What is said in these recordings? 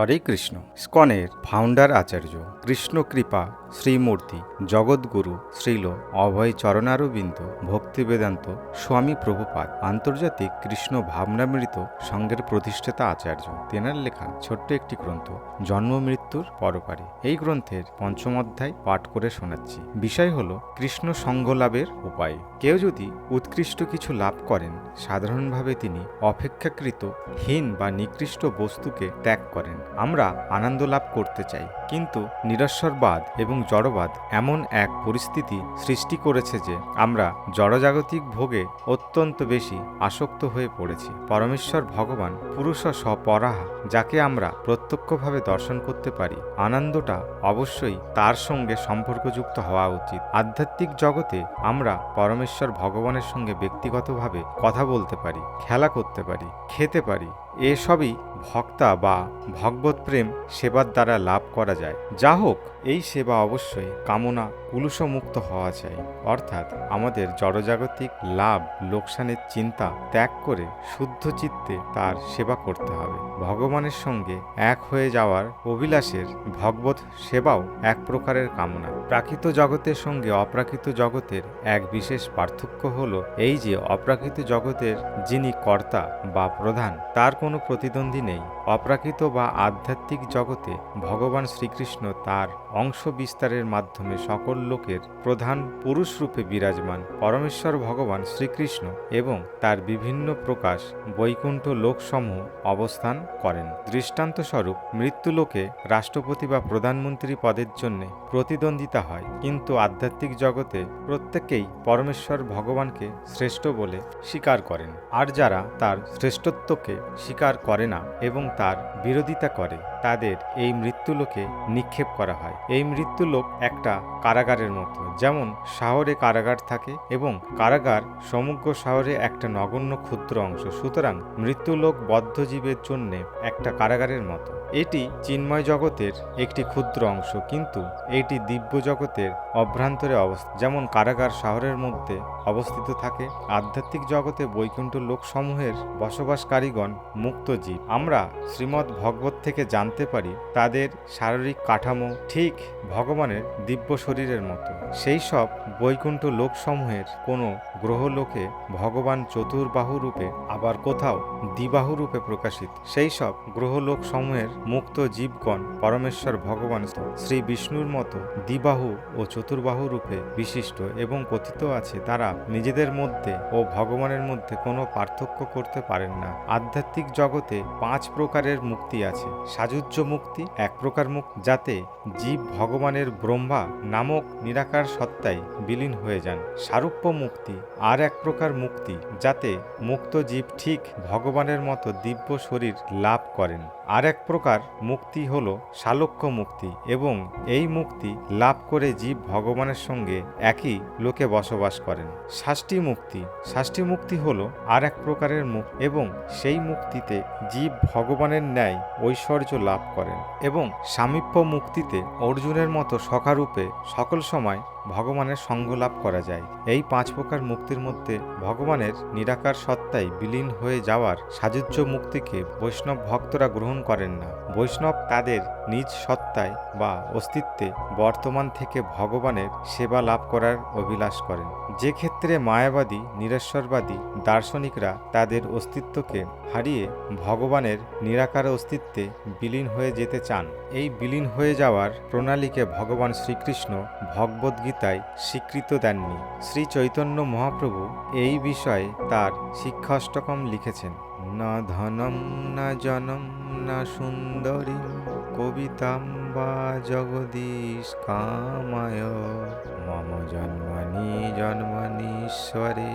হরে কৃষ্ণ। স্কনের ফাউন্ডার আচার্য। কৃষ্ণ কৃপা শ্রীমূর্তি জগৎগুরু শ্রীল, অভয় চরণারবিন্দ ভক্তি বেদান্ত স্বামী প্রভুপাদ, আন্তর্জাতিক কৃষ্ণ ভাবনামৃত সংঘের প্রতিষ্ঠাতা আচার্য। তেনার লেখা ছোট্ট একটি গ্রন্থ, জন্ম মৃত্যুর পরপারে। এই গ্রন্থের পঞ্চম অধ্যায় পাঠ করে শোনাচ্ছি। বিষয় হল কৃষ্ণ সঙ্গ লাভের উপায়। কেউ যদি উৎকৃষ্ট কিছু লাভ করেন, সাধারণভাবে তিনি অপেক্ষাকৃত হীন বা নিকৃষ্ট বস্তুকে ত্যাগ করেন। আমরা আনন্দ লাভ করতে চাই, কিন্তু নিরস্বরবাদ এবং জড়বাদ এমন এক পরিস্থিতি সৃষ্টি করেছে যে আমরা জড়জাগতিক ভোগে অত্যন্ত বেশি আসক্ত হয়ে পড়েছি। পরমেশ্বর ভগবান পুরুষ স্বপরাহা যাকে আমরা প্রত্যক্ষভাবে দর্শন করতে পারি, আনন্দটা অবশ্যই তার সঙ্গে সম্পর্কযুক্ত হওয়া উচিত। আধ্যাত্মিক জগতে আমরা পরমেশ্বর ভগবানের সঙ্গে ব্যক্তিগতভাবে কথা বলতে পারি, খেলা করতে পারি, খেতে পারি, এসবই ভক্তা বা ভগবত প্রেম সেবার দ্বারা লাভ করা যায়। যা হোক, এই সেবা অবশ্যই কামনা কুলুষমুক্ত হওয়া চাই। অর্থাৎ আমাদের জড়জাগতিক লাভ, লোকসানের চিন্তা ত্যাগ করে শুদ্ধ চিত্তে তার সেবা করতে হবে। ভগবানের সঙ্গে এক হয়ে যাওয়ার অভিলাষের ভগবত সেবাও এক প্রকারের কামনা। প্রাকৃত জগতের সঙ্গে অপ্রাকৃত জগতের এক বিশেষ পার্থক্য হল এই যে, অপ্রাকৃত জগতের যিনি কর্তা বা প্রধান, তার কোনো প্রতিদ্বন্দ্বী নেই অপ্রাকৃত বা আধ্যাত্মিক জগতে ভগবান শ্রীকৃষ্ণ তার অংশ বিস্তারের মাধ্যমে সকল লোকের প্রধান পুরুষ রূপে বিরাজমান পরমেশ্বর ভগবান শ্রীকৃষ্ণ এবং তার বিভিন্ন প্রকাশ বৈকুণ্ঠ লোকসমূহ অবস্থান করেন। দৃষ্টান্তস্বরূপ মৃত্যুলোকে রাষ্ট্রপতি বা প্রধানমন্ত্রী পদের জন্য প্রতিদ্বন্দ্বিতা হয়, কিন্তু আধ্যাত্মিক জগতে প্রত্যেকেই পরমেশ্বর ভগবানকে শ্রেষ্ঠ বলে স্বীকার করেন। আর যারা তার শ্রেষ্ঠত্বকে স্বীকার করে না এবং তার বিরোধিতা করে, তাদের এই মৃত্যুলোকে নিক্ষেপ করা হয়। এই মৃত্যুলোক একটা কারাগারের মতো, যেমন শহরে কারাগার থাকে এবং কারাগার সমগ্র শহরে একটা নগণ্য ক্ষুদ্র অংশ। সুতরাং মৃত্যুলোক বদ্ধজীবের জন্য একটা কারাগারের মতো। এটি চিন্ময় জগতের একটি ক্ষুদ্র অংশ, কিন্তু এটি দিব্য জগতের অভ্রান্তরে অবস্থা যেমন কারাগার শহরের মধ্যে অবস্থিত থাকে, আধ্যাত্মিক জগতে বৈকুণ্ঠ লোকসমূহের বসবাসকারীগণ মুক্ত জীব। আমরা শ্রীমৎ ভগবত থেকে জানতে পারি তাদের শারীরিক কাঠামো ঠিক ভগবানের দিব্য শরীরের মতো। সেই সব বৈকুণ্ঠ লোকসমূহের কোনো গ্রহলোকে ভগবান চতুর্বাহু রূপে আবার কোথাও দ্বিবাহু রূপে প্রকাশিত। সেই সব গ্রহলোক সমূহের মুক্ত জীবগণ পরমেশ্বর ভগবান শ্রী বিষ্ণুর মতো দ্বিবাহু ও চতুর্বাহু রূপে বিশিষ্ট এবং কথিত আছে। তারা নিজেদের মধ্যে ও ভগবানের মধ্যে কোনো পার্থক্য করতে পারেন না। আধ্যাত্মিক জগতে পাঁচ প্রকারের মুক্তি আছে। সাজুজ্য মুক্তি, এক প্রকার মুখ যাতে জীব ভগবানের ব্রহ্মা নামক নিরাকার সত্তায় বিলীন হয়ে যান। সারূপ্য মুক্তি, আর এক প্রকার মুক্তি, যাতে মুক্ত জীব ঠিক ভগবানের মতো দিব্য শরীর লাভ করেন। আর এক প্রকার মুক্তি হল শালক্য মুক্তি, এবং এই মুক্তি লাভ করে জীব ভগবানের সঙ্গে একই লোকে বসবাস করেন। ষষ্ঠী মুক্তি ষষ্ঠী মুক্তি হল আর এক প্রকারের মুখ এবং সেই মুক্তিতে জীব ভগবানের ন্যায় ঐশ্বর্য লাভ করেন এবং সামীপ্য মুক্তিতে অর্জুনের মতো সখারূপে সকল সময় ভগবানের সঙ্গ লাভ করা যায়। এই পাঁচ প্রকার মুক্তির মধ্যে ভগবানের নিরাকার সত্তায় বিলীন হয়ে যাওয়ার সাজুজ্য মুক্তিকে বৈষ্ণব ভক্তরা গ্রহণ করেন না। বৈষ্ণব তাদের নিজ সত্তায় বা অস্তিত্বে বর্তমান থেকে ভগবানের সেবা লাভ করার অভিলাষ করেন। যে ক্ষেত্রে মায়াবাদী, নিরেশ্বরবাদী দার্শনিকরা তাদের অস্তিত্বকে হারিয়ে ভগবানের নিরাকার অস্তিত্বে বিলীন হয়ে যেতে চান। এই বিলীন হয়ে যাওয়ার প্রণালীকে ভগবান শ্রীকৃষ্ণ ভগবদ্গীতায় স্বীকৃত দেননি। শ্রী চৈতন্য মহাপ্রভু এই বিষয়ে তার শিক্ষাষ্টকম লিখেছেন। না ধনম, না জনম, না সুন্দরী কবিতাম বা জগদীশ কামায়। মম জন্মনি, জন্মনীশ্বরে।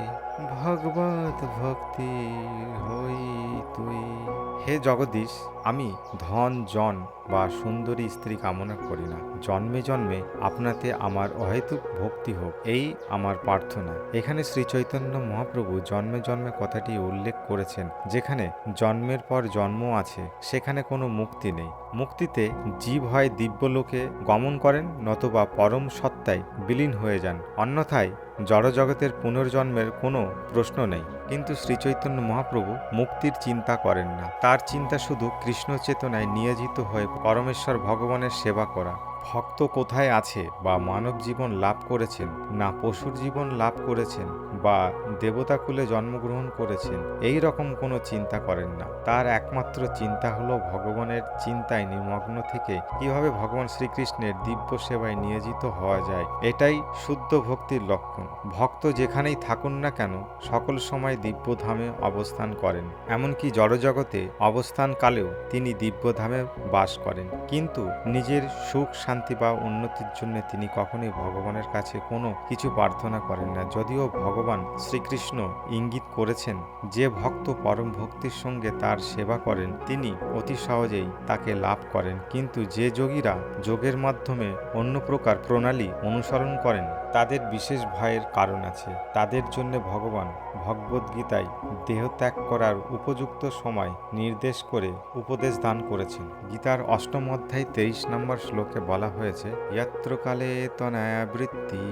ভগবত ভক্তি হই তুই। হে জগদীশ, আমি ধন, জন বা সুন্দরী স্ত্রী কামনা করি না। জন্মে জন্মে আপনাতে আমার অহেতুক ভক্তি হোক, এই আমার প্রার্থনা। এখানে শ্রী চৈতন্য মহাপ্রভু জন্মে জন্মে কথাটি উল্লেখ করেছেন, যেখানে জন্মের পর জন্ম আছে, সেখানে কোনো মুক্তি নেই। মুক্তিতে জীব হয় দিব্যলোকে গমন করেন, নতুবা পরম সত্তায় বিলীন হয়ে যান। অন্যথায় জড়জগতের পুনর্জন্মের কোনো প্রশ্ন নেই। কিন্তু শ্রীচৈতন্য মহাপ্রভু মুক্তির চিন্তা করেন না। তার চিন্তা শুধু কৃষ্ণ চেতনায় নিয়োজিত হয়ে পরমেশ্বর ভগবানের সেবা করা। ভক্ত কোথায় আছে বা মানব জীবন লাভ করেছেন, না পশুর জীবন লাভ করেছেন বা দেবতাকুলে জন্মগ্রহণ করেছেন, এই রকম কোনো চিন্তা করেন না। তার একমাত্র চিন্তা হলো ভগবানের চিন্তায় নিমগ্ন থেকে কীভাবে ভগবান শ্রীকৃষ্ণের দিব্য সেবায় নিয়োজিত হওয়া যায়, এটাই শুদ্ধ ভক্তির লক্ষণ। ভক্ত যেখানেই থাকুন না কেন, সকল সময় দিব্যধামে অবস্থান করেন। এমনকি জড়জগতে অবস্থানকালেও তিনি দিব্যধামে বাস করেন। কিন্তু নিজের সুখ শান্তি বা উন্নতির জন্য তিনি কখনোই ভগবানের কাছে কোনো কিছু প্রার্থনা করেন না। যদিও ভগবান শ্রীকৃষ্ণ ইঙ্গিত করেছেন, যে ভক্ত পরম ভক্তির সঙ্গে তার সেবা করেন, তিনি অতি সহজেই তাকে লাভ করেন। কিন্তু যে যোগীরা যোগের মাধ্যমে অন্য প্রকার প্রণালী অনুসরণ করেন, তাদের বিশেষ ভয়ের কারণ আছে। তাদের জন্য ভগবান ভগবদ্গীতায় দেহত্যাগ করার উপযুক্ত সময় নির্দেশ করে উপদেশ দান করেছেন। গীতার অষ্টম অধ্যায় তেইশ নম্বর শ্লোকে বলা হয়েছে ইয়াত্রকালে তনায়াবৃত্তি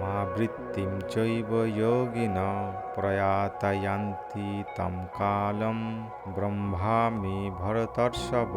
মা বৃত্তিম চৈব যোগিন প্রয়াতায়ান্তি তম কালম ব্রহ্মামি ভরতর্ষভ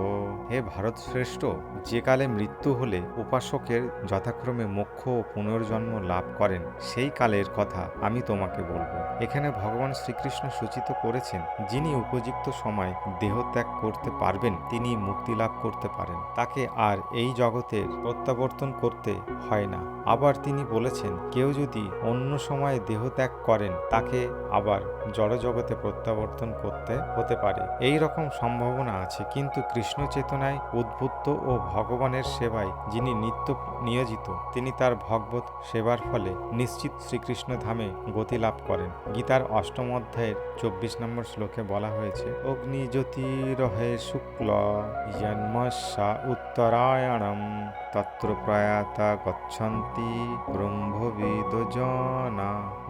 হে ভারত শ্রেষ্ঠ যে কালে মৃত্যু হলে উপাসকের যথাক্রমে মোক্ষ ও পুনর্জন্ম লাভ করেন, সেই কালের কথা আমি তোমাকে বলব। এখানে ভগবান শ্রীকৃষ্ণ সূচিত করেছেন, যিনি উপযুক্ত সময় দেহত্যাগ করতে পারবেন, তিনি মুক্তি লাভ করতে পারেন। তাকে আর এই জগতের প্রত্যাবর্তন করতে হয় না। আবার তিনি বলেছেন, কেউ যদি অন্য সময়ে দেহত্যাগ করেন, তাকে আবার জড়জগতে প্রত্যাবর্তন করতে হতে পারে। এই রকম সম্ভাবনা আছে, কিন্তু কৃষ্ণ চেতনায় উদ্বুদ্ধ ও ভগবানের সেবায় যিনি নিত্য নিয়োজিত, তিনি তার ভগবত সেবার ফলে নিশ্চিত শ্রীকৃষ্ণ ধামে গতি লাভ করেন। গীতার অষ্টম অধ্যায়ের চব্বিশ নম্বর শ্লোকে বলা হয়েছে, অগ্নি জ্যোতিরহে শুক্ল জন্মস্যা উত্তরায়ণম, তত্র প্রয়াতা গচ্ছন্তি ব্রহ্মবিদ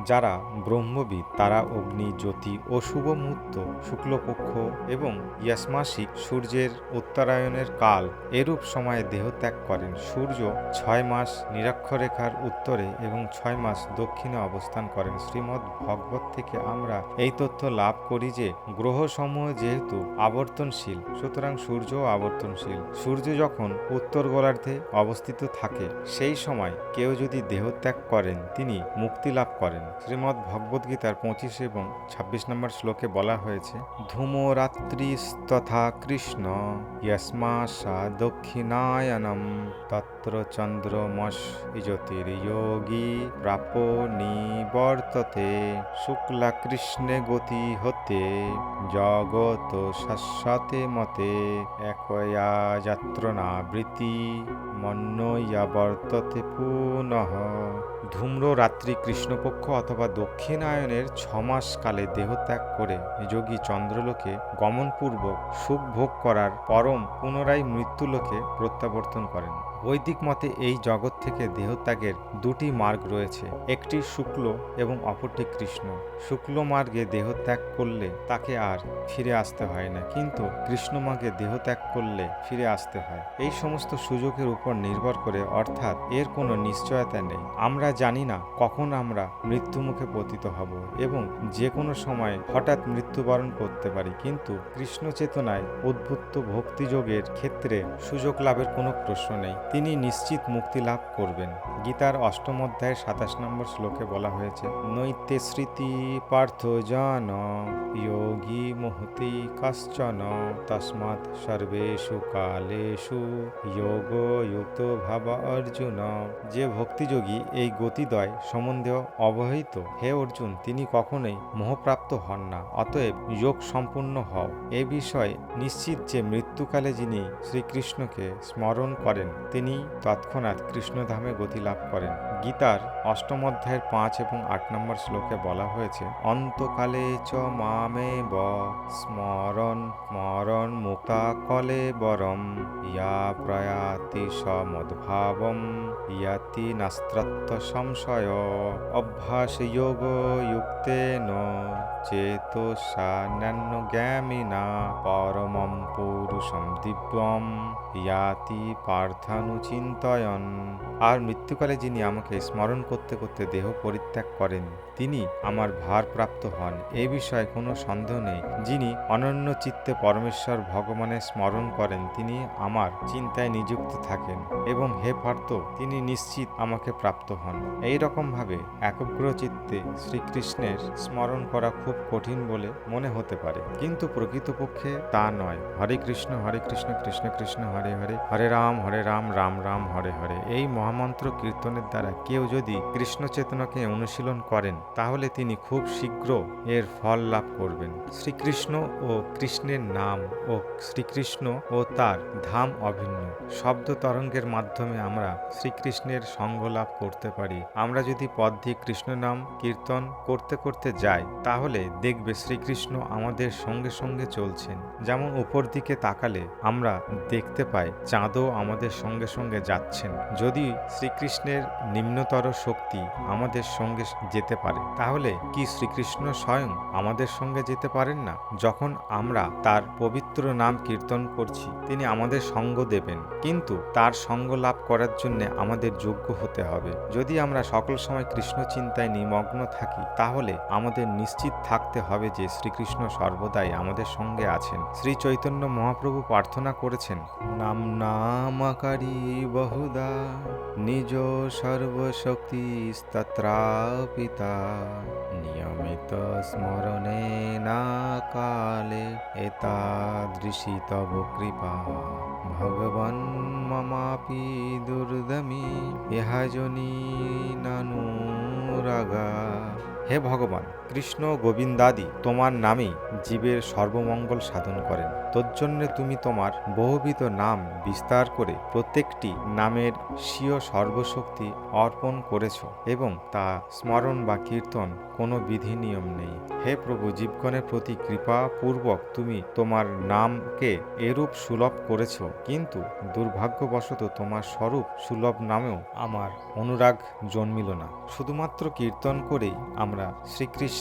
যারা ব্রহ্মবিদ তারা অগ্নি, জ্যোতি ও শুভ মুহূর্ত শুক্লপক্ষ এবং ইয়াসমাসিক সূর্যের উত্তরায়ণের কাল এরূপ সময়ে দেহত্যাগ করেন। সূর্য ছয় মাস নিরক্ষরেখার উত্তরে এবং ছয় মাস দক্ষিণে অবস্থান করেন। শ্রীমদ্ ভগবত থেকে আমরা এই তথ্য লাভ করি যে, গ্রহসমূহ যেহেতু আবর্তনশীল, সুতরাং সূর্যও আবর্তনশীল। সূর্য যখন উত্তর গোলার্ধে অবস্থিত থাকে, সেই সময় কেউ যদি দেহত্যাগ করেন, তিনি মুক্তি লাভ করেন। শ্রীমদ্ ভগবদ্গীতার পঁচিশ এবং ছাব্বিশ নম্বর শ্লোকে বলা হয়েছে, ধূমরাত্রি তথা কৃষ্ণ ইয়স্মাশা দক্ষিণায়নম তত্র চন্দ্রমস জ্যোতির্যোগী প্রাপ নিবর্ততে শুক্লা কৃষ্ণে গতি হতে জগত শাশ্বতে মতে একয়া যাত্রনাবৃত্তি মন্নয়া বর্ততে পুনঃ ধূম্র রাত্রি কৃষ্ণপক্ষ অথবা দক্ষিণায়নের ছমাস কালে দেহত্যাগ করে যোগী চন্দ্রলোকে গমনপূর্বক সুখ ভোগ করার পরম পুনরায় মৃত্যুলোকে প্রত্যাবর্তন করেন। বৈদিক মতে এই জগৎ থেকে দেহত্যাগের দুটি মার্গ রয়েছে, একটি শুক্ল এবং অপরটি কৃষ্ণ। শুক্ল মার্গে দেহত্যাগ করলে তাকে আর ফিরে আসতে হয় না, কিন্তু কৃষ্ণ মার্গে দেহত্যাগ করলে ফিরে আসতে হয়। এই সমস্ত সুযোগের উপর নির্ভর করে অর্থাৎ এর কোনো নিশ্চয়তা নেই। আমরা জানি না কখন আমরা মৃত্যুমুখে পতিত হব এবং যে কোনো সময় হঠাৎ মৃত্যুবরণ করতে পারি, কিন্তু কৃষ্ণ চেতনায় উদ্ভুত ভক্তিযোগের ক্ষেত্রে সুযোগ লাভের কোনো প্রশ্ন নেই। তিনি নিশ্চিত মুক্তি লাভ করবেন। গীতার অষ্টম অধ্যায়ের সাতাশ নম্বর শ্লোকে বলা হয়েছে, নৈত্যে স্মৃতি পার্থ জন, যোগী মুহূর্তি কশ্চন, তস্মাৎ সর্বেষু কালেষু যোগ যুক্ত ভাব অর্জুন। যে ভক্তিযোগী এই গতিদয় সম্বন্ধেও অবহিত, হে অর্জুন, তিনি কখনোই মোহপ্রাপ্ত হন না, অতএব যোগ সম্পূর্ণ হও। এ বিষয়ে নিশ্চিত যে মৃত্যুকালে যিনি শ্রীকৃষ্ণকে স্মরণ করেন, তিনি তৎক্ষণাৎ কৃষ্ণধামে গতি লাভ করেন। গীতার অষ্টম অধ্যায়ের পাঁচ এবং আট নম্বর শ্লোকে বলা হয়েছে, অন্তকালে চ মামে ব, স্মরণ স্মরণ মুক্তা কলে বরম, ইয়া প্রয়াতি সমদ্ভাবম, ইয়াতি নাস্ত্রত্ব সংশয়, অভ্যাস যোগ যুক্তেন চেতো সান্যান্য জ্ঞামিনা পরমম পুরুষম দিব্যম, ইয়াতি পার্থন অনুচিন্তয়ন আর মৃত্যুকালে যিনি আমাকে স্মরণ করতে করতে দেহ পরিত্যাগ করেন তিনি আমার ভারপ্রাপ্ত হন। এ বিষয়ে কোনো সন্দেহ নেই। যিনি অনন্য চিত্তে পরমেশ্বর ভগবানের স্মরণ করেন, তিনি আমার চিন্তায় নিযুক্ত থাকেন এবং হে পার্থ, তিনি নিশ্চিত আমাকে প্রাপ্ত হন। এই রকমভাবে একগ্র চিত্তে শ্রীকৃষ্ণের স্মরণ করা খুব কঠিন বলে মনে হতে পারে। কিন্তু প্রকৃতপক্ষে তা নয়। হরে কৃষ্ণ হরে কৃষ্ণ কৃষ্ণ কৃষ্ণ, হরে হরে হরে রাম হরে রাম রাম রাম, হরে হরে। এই মহামন্ত্র কীর্তনের দ্বারা কেউ যদি কৃষ্ণ চেতনাকে অনুশীলন করেন তাহলে তিনি খুব শীঘ্র এর ফল লাভ করবেন। শ্রীকৃষ্ণ ও কৃষ্ণের নাম ও শ্রীকৃষ্ণ ও তার ধাম অভিন্ন। শব্দ তরঙ্গের মাধ্যমে আমরা শ্রীকৃষ্ণের সঙ্গ লাভ করতে পারি। আমরা যদি পদ দিয়ে কৃষ্ণ নাম কীর্তন করতে করতে যাই, তাহলে দেখবে শ্রীকৃষ্ণ আমাদের সঙ্গে সঙ্গে চলছেন। যেমন উপর দিকে তাকালে আমরা দেখতে পাই চাঁদও আমাদের সঙ্গে সঙ্গে যাচ্ছেন। যদি শ্রীকৃষ্ণের নিম্নতর শক্তি আমাদের সঙ্গে যেতে পারে। তাহলে কি শ্রীকৃষ্ণ স্বয়ং আমাদের সঙ্গে যেতে পারেন না? যখন আমরা তার পবিত্র নাম কীর্তন করছি, তিনি আমাদের সঙ্গ দেবেন। কিন্তু তার সঙ্গ লাভ করার জন্য আমাদের যোগ্য হতে হবে। যদি আমরা সকল সময় কৃষ্ণ চিন্তায় নিমগ্ন থাকি, তাহলে আমাদের নিশ্চিত থাকতে হবে যে শ্রীকৃষ্ণ সর্বদাই আমাদের সঙ্গে আছেন। শ্রী চৈতন্য মহাপ্রভু প্রার্থনা করেছেন, নাম নামাকারী বহুদা, নিজ সর্বশক্তি তত্রাপিতা নিয়মিত স্মরণে না কালে এতাদৃশী তব কৃপা। ভগবান মমাপি দুর্দমি ইহাজনী নানুরাগা। হে ভগবান! কৃষ্ণ গোবিন্দাদি তোমার নামেই জীবের সর্বমঙ্গল সাধন করেন। তজ্জন্যে তুমি তোমার বহুবিধ নাম বিস্তার করে প্রত্যেকটি নামের স্বীয় সর্বশক্তি অর্পণ করেছ এবং তা স্মরণ বা কীর্তন কোনো বিধি নিয়ম নেই। হে প্রভু, জীবগণের প্রতি কৃপা পূর্বক তুমি তোমার নামকে এরূপ সুলভ করেছ, কিন্তু দুর্ভাগ্যবশত তোমার স্বরূপ সুলভ নামেও আমার অনুরাগ জন্মিল না। শুধুমাত্র কীর্তন করেই আমরা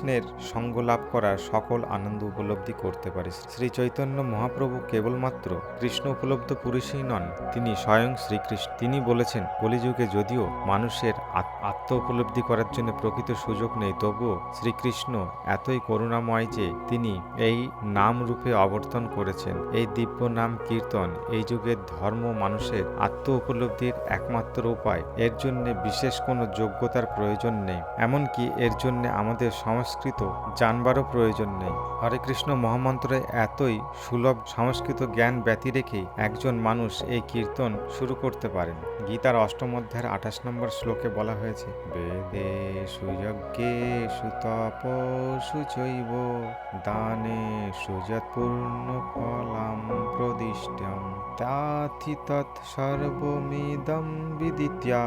শ্রীকৃষ্ণের সঙ্গ লাভ করার সকল আনন্দ উপলব্ধি করতে পারি। শ্রী চৈতন্য মহাপ্রভু কেবলমাত্র কৃষ্ণ উপলব্ধ পুরুষই নন, তিনি স্বয়ং শ্রীকৃষ্ণ। তিনি বলেছেন, কলিযুগে যদিও মানুষের আত্ম উপলব্ধি করার জন্য প্রকৃত সুযোগ নেই, তবুও শ্রীকৃষ্ণ এতই করুণাময় যে তিনি এই নাম রূপে অবর্তন করেছেন। এই দিব্য নাম কীর্তন এই যুগের ধর্ম মানুষের আত্ম উপলব্ধির একমাত্র উপায়। এর জন্য বিশেষ কোনো যোগ্যতার প্রয়োজন নেই। এমনকি এর জন্য আমাদের সংস্কৃত, জানবারও প্রয়োজন নেই। হরে কৃষ্ণ মহামন্ত্রে এতই সুলভ সংস্কৃত জ্ঞান ব্যতি রেখেই একজন মানুষ এই কীর্তন শুরু করতে পারেন। গীতার অষ্টম অধ্যায়ের আঠাশ নম্বর শ্লোকে বলা হয়েছে বেদে সুযজ্ঞে সুতপসু চৈব দানে সুযৎপূর্ণ ফলাম প্রদিষ্টম তাথি তৎ সর্বমিদম বিদিত্যা।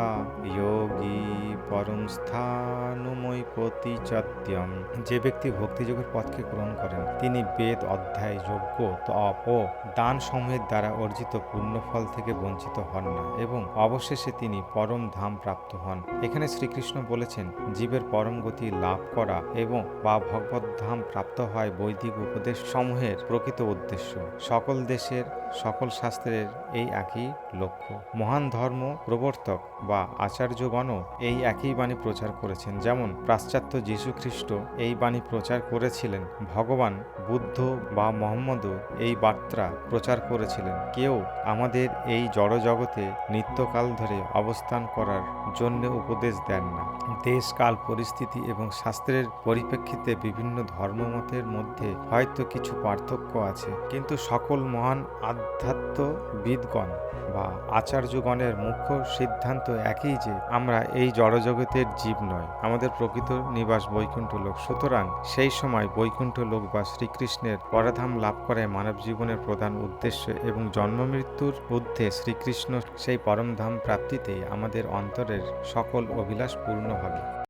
যোগী পরম স্থানুমৈকতি চত্যম যে ব্যক্তি ভক্তিযোগের পথকে গ্রহণ করেন, তিনি বেদ, অধ্যায় যোগ্য তপ ও দান সমূহের দ্বারা অর্জিত পূর্ণফল থেকে বঞ্চিত হন না এবং অবশেষে তিনি পরম ধাম প্রাপ্ত হন। এখানে শ্রীকৃষ্ণ বলেছেন, জীবের পরম গতি লাভ করা এবং বা ভগবত ধাম প্রাপ্ত হয় বৈদিক উপদেশ সমূহের প্রকৃত উদ্দেশ্য। সকল দেশের, সকল শাস্ত্রের এই একই লক্ষ্য। মহান ধর্ম প্রবর্তক বা আচার্যগণও এই একই বাণী প্রচার করেছেন। যেমন পাশ্চাত্য যীশু খ্রিস্ট এই বাণী প্রচার করেছিলেন। ভগবান বুদ্ধ বা মোহাম্মদও এই বার্তা প্রচার করেছিলেন। কেউ আমাদের এই জড়জগতে নিত্যকাল ধরে অবস্থান করার জন্য উপদেশ দেন না। দেশ, কাল, পরিস্থিতি এবং শাস্ত্রের পরিপ্রেক্ষিতে বিভিন্ন ধর্মমতের মধ্যে হয়তো কিছু পার্থক্য আছে। কিন্তু সকল মহান আধ্যাত্মবিদগণ বা আচার্যগণের মুখ্য সিদ্ধান্ত একই যে, আমরা এই জড়জগতের জীব নয়। আমাদের প্রকৃত নিবাস বৈকুণ্ঠ লোক। সুতরাং সেই সময় বৈকুণ্ঠ লোক বা শ্রীকৃষ্ণের পরাধাম লাভ করে মানব জীবনের প্রধান উদ্দেশ্য এবং জন্ম মৃত্যুর ঊর্ধ্বে শ্রীকৃষ্ণ সেই পরমধাম প্রাপ্তিতে আমাদের অন্তরের সকল অভিলাষ পূর্ণ হবে।